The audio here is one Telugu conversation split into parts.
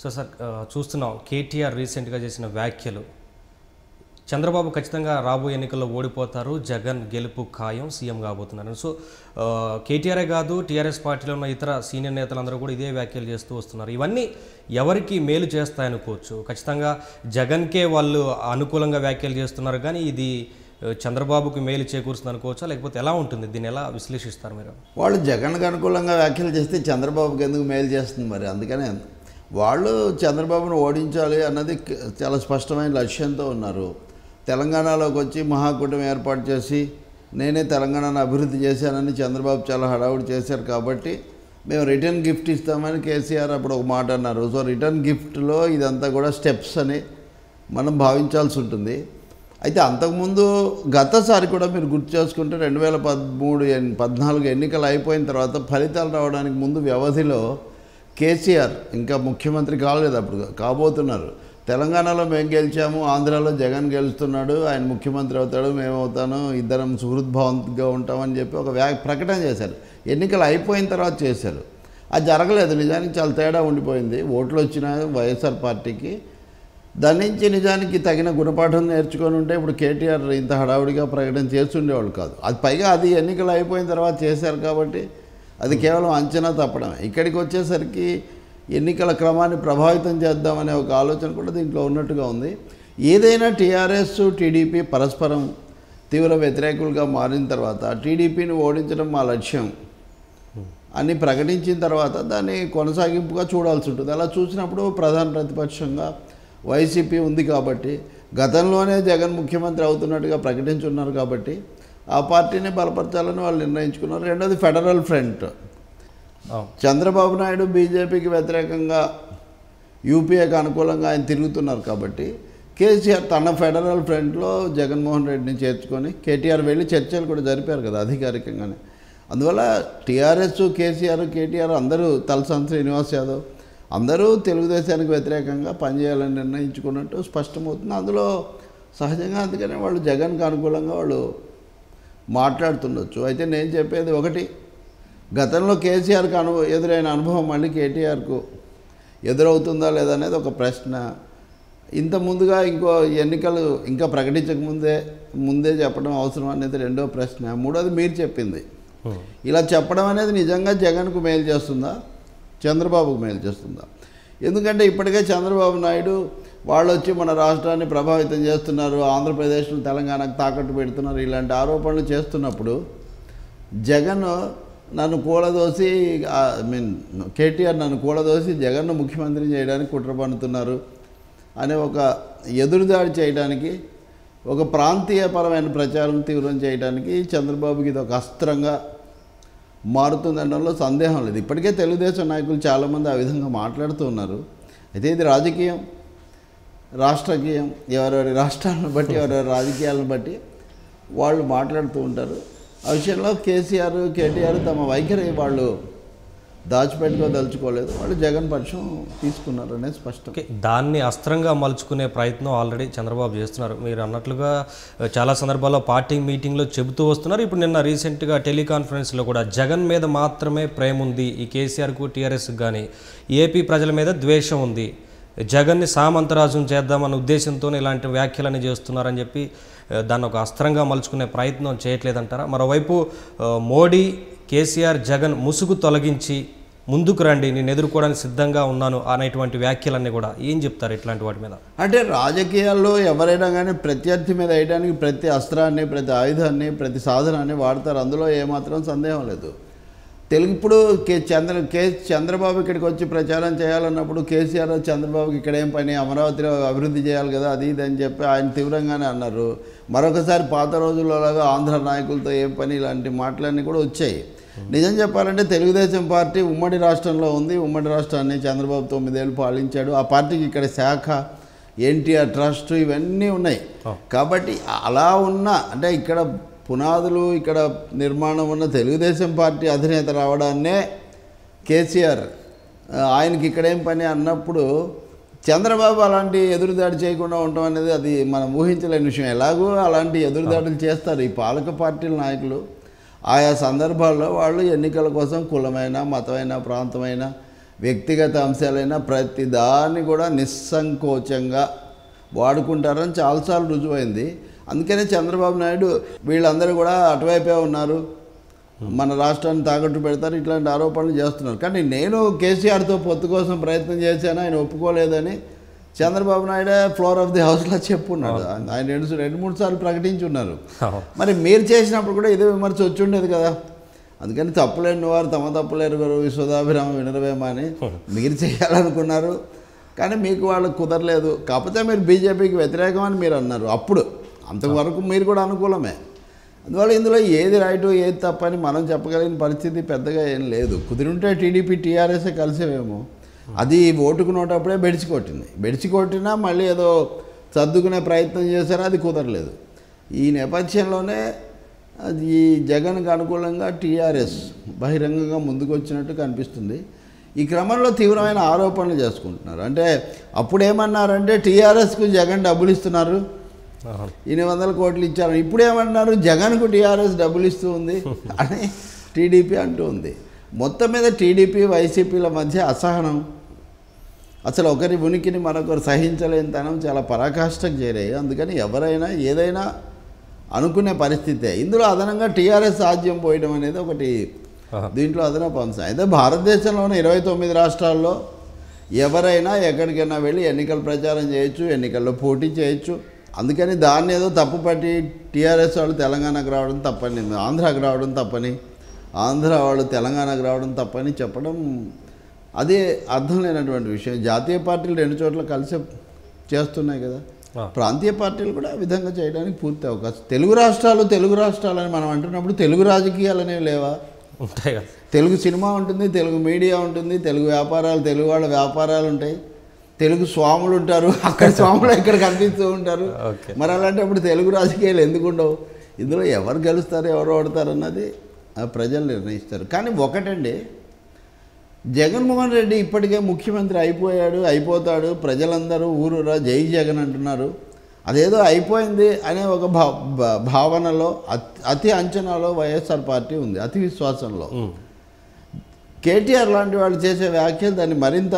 సో సార్ చూస్తున్నాం కేటీఆర్ రీసెంట్గా చేసిన వ్యాఖ్యలు. చంద్రబాబు ఖచ్చితంగా రాబోయే ఎన్నికల్లో ఓడిపోతారు జగన్ గెలుపు ఖాయం సీఎం కాబోతున్నారు. సో కేటీఆరే కాదు టీఆర్ఎస్ పార్టీలో ఉన్న ఇతర సీనియర్ నేతలందరూ కూడా ఇదే వ్యాఖ్యలు చేస్తూ వస్తున్నారు. ఇవన్నీ ఎవరికి మేలు చేస్తాయనుకోవచ్చు. ఖచ్చితంగా జగన్కే వాళ్ళు అనుకూలంగా వ్యాఖ్యలు చేస్తున్నారు కానీ ఇది చంద్రబాబుకి మేలు చేకూరుస్తుంది అనుకోవచ్చా? లేకపోతే ఎలా ఉంటుంది? దీన్ని ఎలా విశ్లేషిస్తారు మీరు? వాళ్ళు జగన్కి అనుకూలంగా వ్యాఖ్యలు చేస్తే చంద్రబాబుకి ఎందుకు మేలు చేస్తుంది మరి? అందుకనే వాళ్ళు చంద్రబాబును ఓడించాలి అన్నది చాలా స్పష్టమైన లక్ష్యంతో ఉన్నారు. తెలంగాణలోకి వచ్చి మహాకూటమి ఏర్పాటు చేసి నేనే తెలంగాణను అభివృద్ధి చేశానని చంద్రబాబు చాలా హడావుడి చేశారు కాబట్టి మేము రిటర్న్ గిఫ్ట్ ఇస్తామని కేసీఆర్ అప్పుడు ఒక మాట అన్నారు. సో రిటర్న్ గిఫ్ట్లో ఇదంతా కూడా స్టెప్స్ అని మనం భావించాల్సి ఉంటుంది. అయితే అంతకుముందు గతసారి కూడా మీరు గుర్తు చేసుకుంటే రెండు వేల పదమూడు పద్నాలుగు ఎన్నికలు అయిపోయిన తర్వాత ఫలితాలు రావడానికి ముందు వ్యవధిలో కేసీఆర్ ఇంకా ముఖ్యమంత్రి కాలేదు అప్పుడు కాబోతున్నారు. తెలంగాణలో మేము గెలిచాము ఆంధ్రాలో జగన్ గెలుస్తున్నాడు ఆయన ముఖ్యమంత్రి అవుతాడు మేము అవుతాను ఇద్దరం సుహృద్భావంగా ఉంటామని చెప్పి ఒక వ్యా ప్రకటన చేశారు. ఎన్నికలు అయిపోయిన తర్వాత చేశారు. అది జరగలేదు నిజానికి చాలా తేడా ఉండిపోయింది. ఓట్లు వచ్చిన వైఎస్ఆర్ పార్టీకి. దాని నుంచి నిజానికి తగిన గుణపాఠం నేర్చుకొని ఉంటే ఇప్పుడు కేటీఆర్ ఇంత హడావుడిగా ప్రకటన చేస్తుండేవాళ్ళు కాదు. అది పైగా అది ఎన్నికలు అయిపోయిన తర్వాత చేశారు కాబట్టి అది కేవలం అంచనా తప్పడమే. ఇక్కడికి వచ్చేసరికి ఎన్నికల క్రమాన్ని ప్రభావితం చేద్దామనే ఒక ఆలోచన కూడా దీంట్లో ఉన్నట్టుగా ఉంది. ఏదైనా టీఆర్ఎస్ టీడీపీ పరస్పరం తీవ్ర వ్యతిరేకులుగా మారిన తర్వాత టీడీపీని ఓడించడం మా లక్ష్యం అని ప్రకటించిన తర్వాత దాన్ని కొనసాగింపుగా చూడాల్సి ఉంటుంది. అలా చూసినప్పుడు ప్రధాన ప్రతిపక్షంగా వైసీపీ ఉంది కాబట్టి గతంలోనే జగన్ ముఖ్యమంత్రి అవుతున్నట్టుగా ప్రకటించున్నారు కాబట్టి ఆ పార్టీని బలపరచాలని వాళ్ళు నిర్ణయించుకున్నారు. రెండోది ఫెడరల్ ఫ్రంట్. చంద్రబాబు నాయుడు బీజేపీకి వ్యతిరేకంగా యూపీఏకి అనుకూలంగా ఆయన తిరుగుతున్నారు కాబట్టి కేసీఆర్ తన ఫెడరల్ ఫ్రంట్లో జగన్మోహన్ రెడ్డిని చేర్చుకొని కేటీఆర్ వెళ్ళి చర్చలు కూడా జరిపారు కదా అధికారికంగానే. అందువల్ల టీఆర్ఎస్ కేసీఆర్ కేటీఆర్ అందరూ తలసాని శ్రీనివాస్ యాదవ్ అందరూ తెలుగుదేశానికి వ్యతిరేకంగా పనిచేయాలని నిర్ణయించుకున్నట్టు స్పష్టమవుతుంది. అందులో సహజంగా అందుకనే వాళ్ళు జగన్కి అనుకూలంగా వాళ్ళు మాట్లాడుతుండొచ్చు. అయితే నేను చెప్పేది ఒకటి. గతంలో కేసీఆర్కి అను ఎదురైన అనుభవం మళ్ళీ కేటీఆర్కు ఎదురవుతుందా లేదా అనేది ఒక ప్రశ్న. ఇంత ముందుగా ఇంకో ఎన్నికలు ఇంకా ప్రకటించకముందే ముందే చెప్పడం అవసరం అనేది రెండో ప్రశ్న. మూడోది మీరు చెప్పింది. ఇలా చెప్పడం అనేది నిజంగా జగన్కు మేలు చేస్తుందా? చంద్రబాబుకు మేలు చేస్తుందా? ఎందుకంటే ఇప్పటికే చంద్రబాబు నాయుడు వాళ్ళు వచ్చి మన రాష్ట్రాన్ని ప్రభావితం చేస్తున్నారు ఆంధ్రప్రదేశ్ను తెలంగాణకు తాకట్టు పెడుతున్నారు ఇలాంటి ఆరోపణలు చేస్తున్నప్పుడు జగన్ నన్ను కూలదోసి ఐ మీన్ కేటీఆర్ నన్ను కూలదోసి జగన్ను ముఖ్యమంత్రి చేయడానికి కుట్ర పన్నుతున్నారు అనే ఒక ఎదురుదాడి చేయడానికి ఒక ప్రాంతీయపరమైన ప్రచారం తీవ్రం చేయడానికి చంద్రబాబుకి ఇది ఒక అస్త్రంగా మారుతుందనడంలో సందేహం లేదు. ఇప్పటికే తెలుగుదేశం నాయకులు చాలామంది ఆ విధంగా మాట్లాడుతూ ఉన్నారు. అయితే ఇది రాజకీయం. రాష్ట్రకీయం ఎవరెవరి రాష్ట్రాలను బట్టి ఎవరెవరి రాజకీయాలను బట్టి వాళ్ళు మాట్లాడుతూ ఉంటారు. ఆ విషయంలో కేసీఆర్ కేటీఆర్ తమ వైఖరి వాళ్ళు దాచిపెట్టుకోదలుచుకోలేదు వాళ్ళు జగన్ పక్షం తీసుకున్నారు అనేది స్పష్టం. దాన్ని అస్త్రంగా మలుచుకునే ప్రయత్నం ఆల్రెడీ చంద్రబాబు చేస్తున్నారు. మీరు అన్నట్లుగా చాలా సందర్భాల్లో పార్టీ మీటింగ్లో చెబుతూ వస్తున్నారు. ఇప్పుడు నిన్న రీసెంట్గా టెలికాన్ఫరెన్స్లో కూడా జగన్ మీద మాత్రమే ప్రేమ ఉంది ఈ కేసీఆర్కు టీఆర్ఎస్కి కానీ ఏపీ ప్రజల మీద ద్వేషం ఉంది. జగన్ని సామంతరాజం చేద్దామన్న ఉద్దేశంతో ఇలాంటి వ్యాఖ్యలని చేస్తున్నారని చెప్పి దాన్ని ఒక అస్త్రంగా మలుచుకునే ప్రయత్నం చేయట్లేదంటారా? మరోవైపు మోడీ కేసీఆర్ జగన్ ముసుగు తొలగించి ముందుకు రండి నేను ఎదుర్కోవడానికి సిద్ధంగా ఉన్నాను అనేటువంటి వ్యాఖ్యలన్నీ కూడా ఏం చెప్తారు ఇట్లాంటి వాటి మీద? అంటే రాజకీయాల్లో ఎవరైనా కానీ ప్రత్యర్థి మీద వేయడానికి ప్రతి అస్త్రాన్ని ప్రతి ఆయుధాన్ని ప్రతి సాధనాన్ని వాడతారు. అందులో ఏమాత్రం సందేహం లేదు. తెలుగు ఇప్పుడు కే చంద్ర కే చంద్రబాబు ఇక్కడికి వచ్చి ప్రచారం చేయాలన్నప్పుడు కేసీఆర్ చంద్రబాబుకి ఇక్కడ ఏం పని అమరావతిలో అభివృద్ధి చేయాలి కదా అది ఇది అని చెప్పి ఆయన తీవ్రంగానే అన్నారు. మరొకసారి పాత రోజుల్లోలాగా ఆంధ్ర నాయకులతో ఏం పని ఇలాంటి మాటలన్నీ కూడా వచ్చాయి. నిజం చెప్పాలంటే తెలుగుదేశం పార్టీ ఉమ్మడి రాష్ట్రంలో ఉంది. ఉమ్మడి రాష్ట్రాన్ని చంద్రబాబు తొమ్మిదేళ్ళు పాలించాడు. ఆ పార్టీకి ఇక్కడ శాఖ ఎన్టీఆర్ ట్రస్ట్ ఇవన్నీ ఉన్నాయి. కాబట్టి అలా ఉన్న అంటే ఇక్కడ పునాదులు ఇక్కడ నిర్మాణం ఉన్న తెలుగుదేశం పార్టీ అధినేత రావడాన్నే కేసీఆర్ ఆయనకి ఇక్కడేం పని అన్నప్పుడు చంద్రబాబు అలాంటి ఎదురుదాడి చేయకుండా ఉండటం అనేది అది మనం ఊహించలేని విషయం. ఎలాగో అలాంటి ఎదురుదాడులు చేస్తారు ఈ పాలక పార్టీల నాయకులు. ఆయా సందర్భాల్లో వాళ్ళు ఎన్నికల కోసం కులమైన మతమైన ప్రాంతమైన వ్యక్తిగత అంశాలైనా ప్రతి దాన్ని కూడా నిస్సంకోచంగా వాడుకుంటారని చాలాసార్లు రుజువైంది. అందుకనే చంద్రబాబు నాయుడు వీళ్ళందరూ కూడా అటువైపే ఉన్నారు. మన రాష్ట్రాన్ని తాకట్టు పెడతారు ఇట్లాంటి ఆరోపణలు చేస్తున్నారు. కానీ నేను కేసీఆర్తో పొత్తు కోసం ప్రయత్నం చేశాను ఆయన ఒప్పుకోలేదని చంద్రబాబు నాయుడే ఫ్లోర్ ఆఫ్ ది హౌస్లో చెప్పున్నాడు. ఆయన రెండు రెండు మూడు సార్లు ప్రకటించి ఉన్నారు అవును. మరి మీరు చేసినప్పుడు కూడా ఇదే విమర్శ వచ్చి ఉండేది కదా. అందుకని తప్పులేని వారు తమ తప్పులేరు గారు విశ్వదాభిరామ వినరవేమ అని మీరు చేయాలనుకున్నారు. కానీ మీకు వాళ్ళు కుదరలేదు. కాకపోతే మీరు బీజేపీకి వ్యతిరేకం అని మీరు అన్నారు. అప్పుడు అంతవరకు మీరు కూడా అనుకూలమే. అందువల్ల ఇందులో ఏది రైటు ఏది తప్పని మనం చెప్పగలిగిన పరిస్థితి పెద్దగా ఏం లేదు. కుదిరింటే టీడీపీ టీఆర్ఎస్ కలిసేవేమో. అది ఓటుకు నోటప్పుడే బెడిచి కొట్టింది. బెడిచి కొట్టినా మళ్ళీ ఏదో సర్దుకునే ప్రయత్నం చేశారు అది కుదరలేదు. ఈ నేపథ్యంలోనే అది ఈ జగన్కి అనుకూలంగా టీఆర్ఎస్ బహిరంగంగా ముందుకు వచ్చినట్టు కనిపిస్తుంది. ఈ క్రమంలో తీవ్రమైన ఆరోపణలు చేసుకుంటున్నారు. అంటే అప్పుడేమన్నారంటే టీఆర్ఎస్కు జగన్ డబ్బులు ఇస్తున్నారు. ఎనిమిది వందల కోట్లు ఇచ్చారు. ఇప్పుడు ఏమన్నారు జగన్కు టీఆర్ఎస్ డబ్బులు ఇస్తూ ఉంది అని టీడీపీ అంటూ ఉంది. మొత్తం మీద టీడీపీ వైసీపీల మధ్య అసహనం. అసలు ఒకరి ఉనికిని మరొకరు సహించలేని తనం చాలా పరాకాష్ఠకు చేరాయి. అందుకని ఎవరైనా ఏదైనా అనుకునే పరిస్థితే ఇందులో అదనంగా టీఆర్ఎస్ సాధ్యం పోయడం అనేది ఒకటి. దీంట్లో అదనపు అంశం. అయితే భారతదేశంలోని ఇరవై తొమ్మిది రాష్ట్రాల్లో ఎవరైనా ఎక్కడికైనా వెళ్ళి ఎన్నికల ప్రచారం చేయొచ్చు ఎన్నికల్లో పోటీ చేయొచ్చు. అందుకని దాన్ని ఏదో తప్పు పట్టి టీఆర్ఎస్ వాళ్ళు తెలంగాణకు రావడం తప్పని ఆంధ్రాకి రావడం తప్పని ఆంధ్ర వాళ్ళు తెలంగాణకు రావడం తప్పని చెప్పడం అదే అర్థం లేనటువంటి విషయం. జాతీయ పార్టీలు రెండు చోట్ల కలిసి చేస్తున్నాయి కదా. ప్రాంతీయ పార్టీలు కూడా ఆ విధంగా చేయడానికి పూర్తి అవకాశం. తెలుగు రాష్ట్రాలు తెలుగు రాష్ట్రాలని మనం అంటున్నప్పుడు తెలుగు రాజకీయాలు అనేవి లేవా? ఉంటాయి కదా. తెలుగు సినిమా ఉంటుంది తెలుగు మీడియా ఉంటుంది తెలుగు వ్యాపారాలు తెలుగు వాళ్ళ వ్యాపారాలు ఉంటాయి. తెలుగు స్వాములు ఉంటారు అక్కడ స్వాములు ఇక్కడ కనిపిస్తూ ఉంటారు. మరి అలాంటప్పుడు తెలుగు రాజకీయాలు ఎందుకు ఉండవు? ఇందులో ఎవరు గెలుస్తారు ఎవరు ఓడతారు అన్నది ఆ ప్రజలు నిర్ణయిస్తారు. కానీ ఒకటండి జగన్మోహన్ రెడ్డి ఇప్పటికే ముఖ్యమంత్రి అయిపోయాడు అయిపోతాడు ప్రజలందరూ ఊరురా జై జగన్ అంటున్నారు. అదేదో అయిపోయింది అనే ఒక భావనలో అతి అంచనాలో వైఎస్ఆర్ పార్టీ ఉంది అతి విశ్వాసంలో. కేటీఆర్ లాంటి వాళ్ళు చేసే వ్యాఖ్యలు దాన్ని మరింత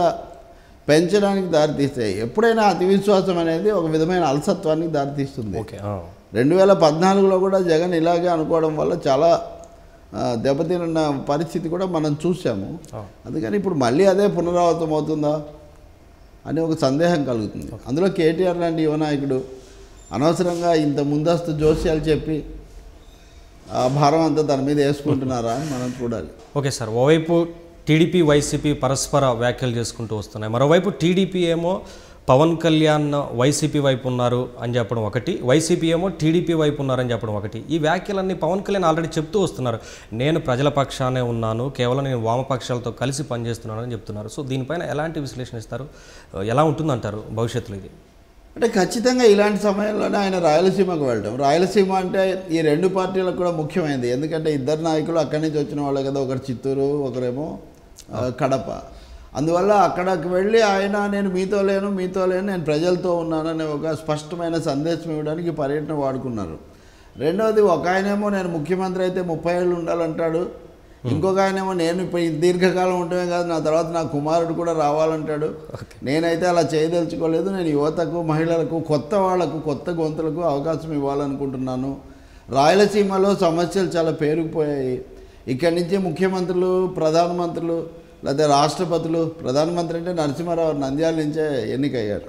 పెంచడానికి దారితీస్తాయి ఎప్పుడైనా అతి విశ్వాసం అనేది ఒక విధమైన అలసత్వానికి దారితీస్తుంది. రెండు వేల పద్నాలుగులో కూడా జగన్ ఇలాగే అనుకోవడం వల్ల చాలా దెబ్బతిన్న పరిస్థితి కూడా మనం చూసాము. అందుకని ఇప్పుడు మళ్ళీ అదే పునరావృతం అవుతుందా అని ఒక సందేహం కలుగుతుంది. అందులో కేటీఆర్ లాంటి యువ నాయకుడు అనవసరంగా ఇంత ముందస్తు జోస్యాలు చెప్పి ఆ భారం అంతా తన మీద వేసుకుంటున్నారా అని మనం చూడాలి. ఓకే సార్ ఓవైపు టీడీపీ వైసీపీ పరస్పర వ్యాఖ్యలు చేసుకుంటూ వస్తున్నాయి. మరోవైపు టీడీపీ ఏమో పవన్ కళ్యాణ్ వైసీపీ వైపు ఉన్నారు అని చెప్పడం ఒకటి. వైసీపీ ఏమో టీడీపీ వైపు ఉన్నారని చెప్పడం ఒకటి. ఈ వ్యాఖ్యలన్నీ పవన్ కళ్యాణ్ ఆల్రెడీ చెప్తూ వస్తున్నారు. నేను ప్రజల పక్షానే ఉన్నాను కేవలం నేను వామపక్షాలతో కలిసి పనిచేస్తున్నానని చెప్తున్నారు. సో దీనిపైన ఎలాంటి విశ్లేషణ ఇస్తారు? ఎలా ఉంటుందంటారు భవిష్యత్తులో ఇది? అంటే ఖచ్చితంగా ఇలాంటి సమయంలోనే ఆయన రాయలసీమకు వెళ్ళడం. రాయలసీమ అంటే ఈ రెండు పార్టీలకు కూడా ముఖ్యమైనది. ఎందుకంటే ఇద్దరు నాయకులు అక్కడి నుంచి వచ్చిన వాళ్ళే కదా. ఒకరు చిత్తూరు ఒకరేమో కడప. అందువల్ల అక్కడికి వెళ్ళి ఆయన నేను మీతో లేను మీతో లేను నేను ప్రజలతో ఉన్నాననే ఒక స్పష్టమైన సందేశం ఇవ్వడానికి పర్యటన వాడుకున్నారు. రెండవది ఒక ఆయనేమో నేను ముఖ్యమంత్రి అయితే ముప్పై ఏళ్ళు ఉండాలంటాడు. ఇంకొక ఆయనేమో నేను ఇప్పుడు దీర్ఘకాలం ఉండటమే కాదు నా తర్వాత నా కుమారుడు కూడా రావాలంటాడు. నేనైతే అలా చేయదలుచుకోలేదు. నేను యువతకు మహిళలకు కొత్త వాళ్ళకు కొత్త గొంతులకు అవకాశం ఇవ్వాలనుకుంటున్నాను. రాయలసీమలో సమస్యలు చాలా పేరుకుపోయాయి. ఇక్కడి నుంచి ముఖ్యమంత్రులు ప్రధానమంత్రులు లేదా రాష్ట్రపతులు ప్రధానమంత్రి అంటే నరసింహారావు నంద్యాల నుంచే ఎన్నికయ్యారు.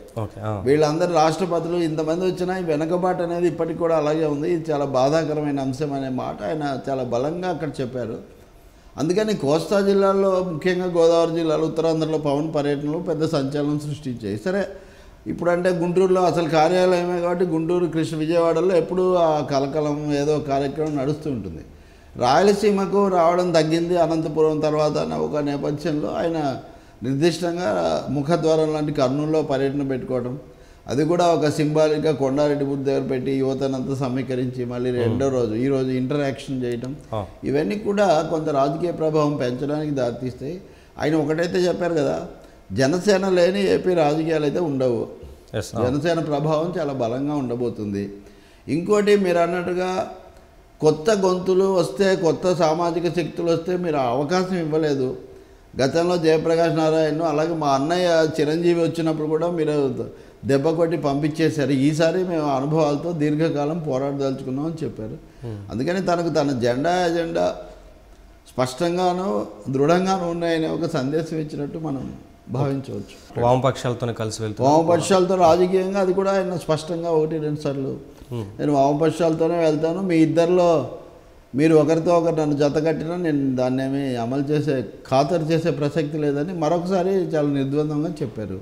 వీళ్ళందరూ రాష్ట్రపతులు ఇంతమంది వచ్చినా ఈ వెనకబాటు అనేది ఇప్పటికి కూడా అలాగే ఉంది. ఇది చాలా బాధాకరమైన అంశం అనే మాట ఆయన చాలా బలంగా అక్కడ చెప్పారు. అందుకని కోస్తా జిల్లాలో ముఖ్యంగా గోదావరి జిల్లాలో ఉత్తరాంధ్రలో పవన్ పర్యటనలు పెద్ద సంచలనం సృష్టించాయి. సరే ఇప్పుడంటే గుంటూరులో అసలు కార్యాలయమే కాబట్టి గుంటూరు కృష్ణ విజయవాడలో ఎప్పుడూ ఆ కలకలం ఏదో కార్యక్రమం నడుస్తూ ఉంటుంది. రాయలసీమకు రావడం తగ్గింది. అనంతపురం తర్వాత ఒక నేపథ్యంలో ఆయన నిర్దిష్టంగా ముఖద్వారం లాంటి కర్నూలులో పర్యటన పెట్టుకోవడం అది కూడా ఒక సింబాలిక్గా కొండారెడ్డి బుద్ధ దగ్గర పెట్టి యువతనంతా సమీకరించి మళ్ళీ రెండో రోజు ఈ రోజు ఇంటరాక్షన్ చేయటం. ఇవన్నీ కూడా కొంత రాజకీయ ప్రభావం పెంచడానికి దారితీస్తాయి. ఆయన ఒకటైతే చెప్పారు కదా జనసేన లేని ఏపీ రాజకీయాలు అయితే ఉండవు. జనసేన ప్రభావం చాలా బలంగా ఉండబోతుంది. ఇంకోటి మీరు అన్నట్టుగా కొత్త గొంతులు వస్తే కొత్త సామాజిక శక్తులు వస్తే మీరు అవకాశం ఇవ్వలేదు. గతంలో జయప్రకాష్ నారాయణ అలాగే మా అన్నయ్య చిరంజీవి వచ్చినప్పుడు కూడా మీరు దెబ్బ కొట్టి పంపించేశారు. ఈసారి మేము అనుభవాలతో దీర్ఘకాలం పోరాడదలుచుకున్నాం అని చెప్పారు. అందుకని తనకు తన జెండా ఎజెండా స్పష్టంగాను దృఢంగాను ఉన్నాయనే ఒక సందేశం ఇచ్చినట్టు మనం భావించవచ్చు. వామపక్షాలతోనే కలిసి వెళ్తూ వామపక్షాలతో రాజకీయంగా అది కూడా ఆయన స్పష్టంగా ఒకటి రెండు సార్లు. నేను వామపక్షాలతోనే వెళ్తాను. మీ ఇద్దరిలో మీరు ఒకరితో ఒకరు నన్ను జత కట్టినా నేను దాన్ని ఏమి అమలు చేసే ఖాతరు చేసే ప్రసక్తి లేదని మరొకసారి చాలా నిర్ద్వందంగా చెప్పారు.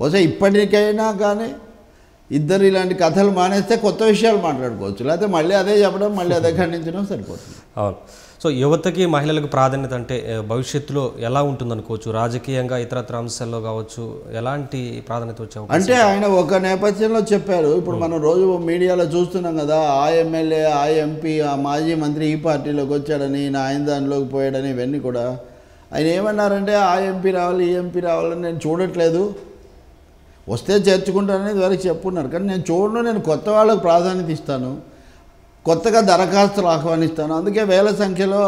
బహుశా ఇప్పటికైనా కానీ ఇద్దరు ఇలాంటి కథలు మానేస్తే కొత్త విషయాలు మాట్లాడుకోవచ్చు. లేకపోతే మళ్ళీ అదే చెప్పడం మళ్ళీ అదే ఖండించడం సరిపోతుంది. అవును. సో యువతకి మహిళలకు ప్రాధాన్యత అంటే భవిష్యత్తులో ఎలా ఉంటుంది అనుకోవచ్చు రాజకీయంగా ఇతరత్ర అంశాల్లో కావచ్చు ఎలాంటి ప్రాధాన్యత వచ్చే అంటే ఆయన ఒక నేపథ్యంలో చెప్పారు. ఇప్పుడు మనం రోజు మీడియాలో చూస్తున్నాం కదా ఆ ఎమ్మెల్యే ఆ ఎంపీ ఆ మాజీ మంత్రి ఈ పార్టీలోకి వచ్చాడని ఈయన ఆయన దానిలోకి పోయాడని ఇవన్నీ కూడా. ఆయన ఏమన్నారంటే ఆ ఎంపీ రావాలి ఈ ఎంపీ రావాలని నేను చూడట్లేదు. వస్తే చేర్చుకుంటానని వరకు చెప్పున్నారు. కానీ నేను చూడను నేను కొత్త వాళ్ళకు ప్రాధాన్యత ఇస్తాను. కొత్తగా దరఖాస్తులు ఆహ్వానిస్తాను. అందుకే వేల సంఖ్యలో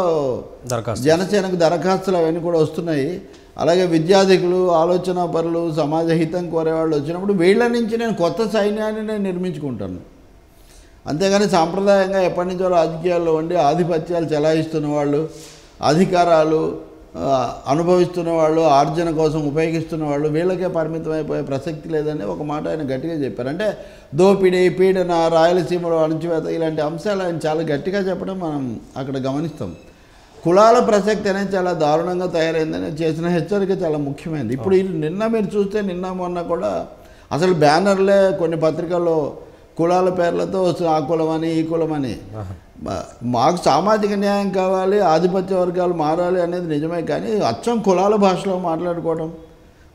దరఖాస్తు. జనసేనకు దరఖాస్తులు అవన్నీ కూడా వస్తున్నాయి. అలాగే విద్యార్థికులు ఆలోచన పరులు సమాజ హితం కోరేవాళ్ళు వచ్చినప్పుడు వీళ్ళ నుంచి నేను కొత్త సైన్యాన్ని నేను నిర్మించుకుంటాను. అంతేగాని సాంప్రదాయంగా ఎప్పటి నుంచో రాజకీయాల్లో ఉండి ఆధిపత్యాలు చెలాయిస్తున్న వాళ్ళు అధికారాలు అనుభవిస్తున్న వాళ్ళు ఆర్జన కోసం ఉపయోగిస్తున్న వాళ్ళు వీళ్ళకే పరిమితం అయిపోయే ప్రసక్తి లేదని ఒక మాట ఆయన గట్టిగా చెప్పారు. అంటే దోపిడీ పీడన రాయలసీమలో అణచివేత ఇలాంటి అంశాలు ఆయన చాలా గట్టిగా చెప్పడం మనం అక్కడ గమనిస్తాం. కులాల ప్రసక్తి అనేది చాలా దారుణంగా తయారైందని చేసిన హెచ్చరిక చాలా ముఖ్యమైనది ఇప్పుడు ఈ నిన్న మీరు చూస్తే నిన్న మొన్న కూడా అసలు బ్యానర్లే కొన్ని పత్రికల్లో కులాల పేర్లతో వస్తుంది ఆ కులం అని ఈ కులం అని మా- మాకు సామాజిక న్యాయం కావాలి ఆధిపత్య వర్గాలు మారాలి అనేది నిజమే కానీ అచ్చం కులాల భాషలో మాట్లాడుకోవడం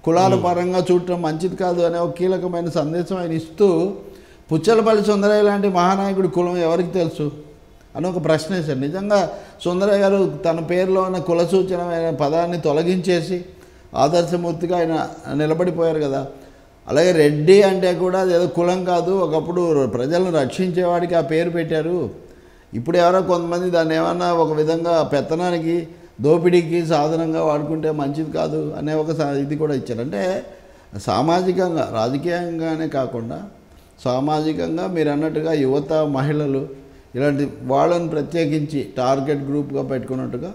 కులాల పరంగా చూడటం మంచిది కాదు అనే ఒక కీలకమైన సందేశం ఆయన ఇస్తూ పుచ్చలపల్లి సుందరయ్య లాంటి మహానాయకుడి కులం ఎవరికి తెలుసు? అని ఒక ప్రశ్న వేశారు. నిజంగా సుందరయ్య గారు తన పేరులో ఉన్న కుల సూచన అనే పదాన్ని తొలగించేసి ఆదర్శమూర్తిగా ఆయన నిలబడిపోయారు కదా. అలాగే రెడ్డి అంటే కూడా ఏదో కులం కాదు. ఒకప్పుడు ప్రజలను రక్షించేవాడికి ఆ పేరు పెట్టారు. ఇప్పుడు ఎవరో కొంతమంది దాన్ని ఏమన్నా ఒక విధంగా పెత్తనానికి దోపిడీకి సాధనంగా వాడుకుంటే మంచిది కాదు అనే ఒక సా- ఇది కూడా ఇచ్చారు. అంటే సామాజికంగా రాజకీయంగానే కాకుండా సామాజికంగా మీరు అన్నట్టుగా యువత మహిళలు ఇలాంటి వాళ్ళని ప్రత్యేకించి టార్గెట్ గ్రూప్గా పెట్టుకున్నట్టుగా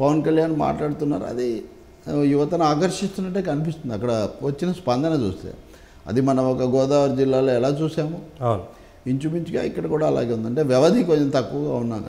పవన్ కళ్యాణ్ మాట్లాడుతున్నారు. అది యువతను ఆకర్షిస్తున్నట్టే కనిపిస్తుంది. అక్కడ వచ్చిన స్పందన చూస్తే. అది మనం ఒక గోదావరి జిల్లాలో ఎలా చూసాము? ఇంచుమించుగా ఇక్కడ కూడా అలాగే ఉంది అంటే వ్యవధి కొంచెం తక్కువగా ఉన్నాం